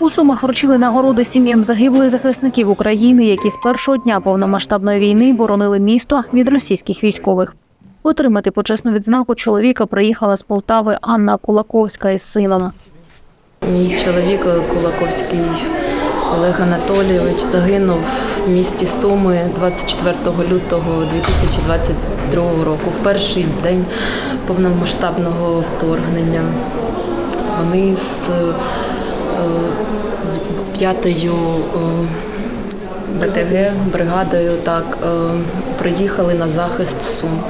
У Сумах вручили нагороди сім'ям загиблих захисників України, які з першого дня повномасштабної війни боронили місто від російських військових. Отримати почесну відзнаку чоловіка приїхала з Полтави Анна Кулаковська із сином. Мій чоловік Кулаковський Олег Анатолійович загинув в місті Суми 24 лютого 2022 року, в перший день повномасштабного вторгнення. Вони з е, п'ятою е, БТГ бригадою так е, приїхали на захист Сум.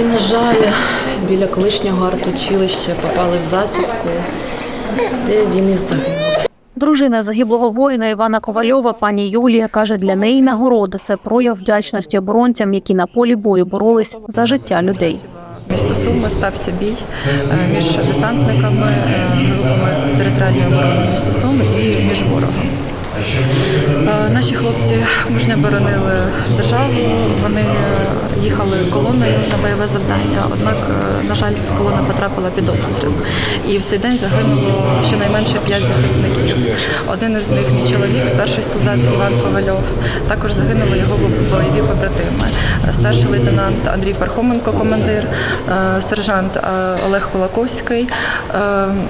І, на жаль, біля колишнього артучилища попали в засідку, де він і загинув. Дружина загиблого воїна Івана Ковальова, пані Юлія, каже, для неї нагорода це прояв вдячності оборонцям, які на полі бою боролись за життя людей. Місто Суми стався бій е, між десантниками, е, групами територіальної оборони міста Суми і між ворогом. Е, Наші хлопці мужньо боронили державу. Вони їхали колоною на бойове завдання. Однак, е, на жаль, ця колона потрапила під обстріл. І в цей день загинуло щонайменше п'ять захисників. Один із них мій чоловік, старший солдат Іван Ковальов. Також загинули його бойові побратими. Старший лейтенант Андрій Пархоменко, командир, е, сержант е, Олег Кулаковський,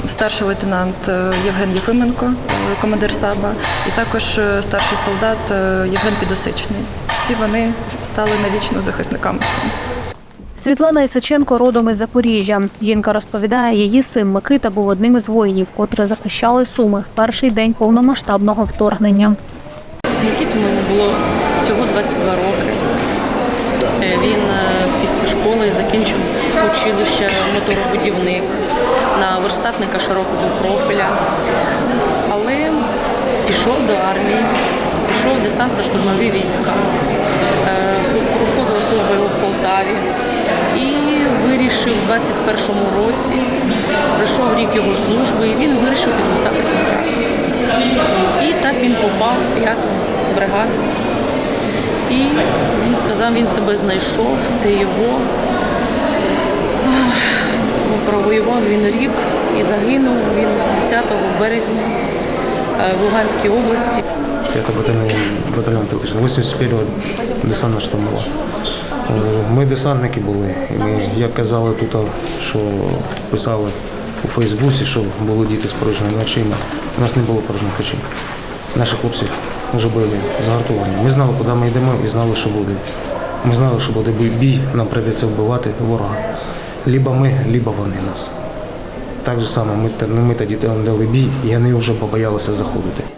старший лейтенант Євген Єфименко, командир САБа, і також старший солдат Євген Підосичний. Всі вони стали навічно захисниками. Світлана Ісаченко родом із Запоріжжя. Жінка розповідає, її син Микита був одним із воїнів, котрі захищали суми в перший день повномасштабного вторгнення. Нікіту було всього 22 роки. Е, Він е, після школи закінчив училище моторобудівник на верстатника широкого профіля. Але пішов до армії, пішов в десантно-штурмові війська, Е, слу- проходила служба його в Полтаві і вирішив в 21-му році, пройшов рік його служби, і він вирішив підписати контракт. І так він попав в п'яту бригаду. І він сказав, він себе знайшов, це його. Провоював він рік і загинув він 10 березня е, в Луганській області. Это батальон, батальйон тактичний, 81-го десантна штурмова. Ми десантники були, і ми, як казали тут, що писали у Фейсбуці, що були діти з порожніми очима. У нас не було порожніх очей. Наші хлопці вже були загартовані. Ми знали, куди ми йдемо і знали, що буде. Ми знали, що буде бій, нам прийдеться вбивати ворога. Либо ми, либо вони нас. Так же само ми, ми тоді дали бій, і вони вже побоялися заходити.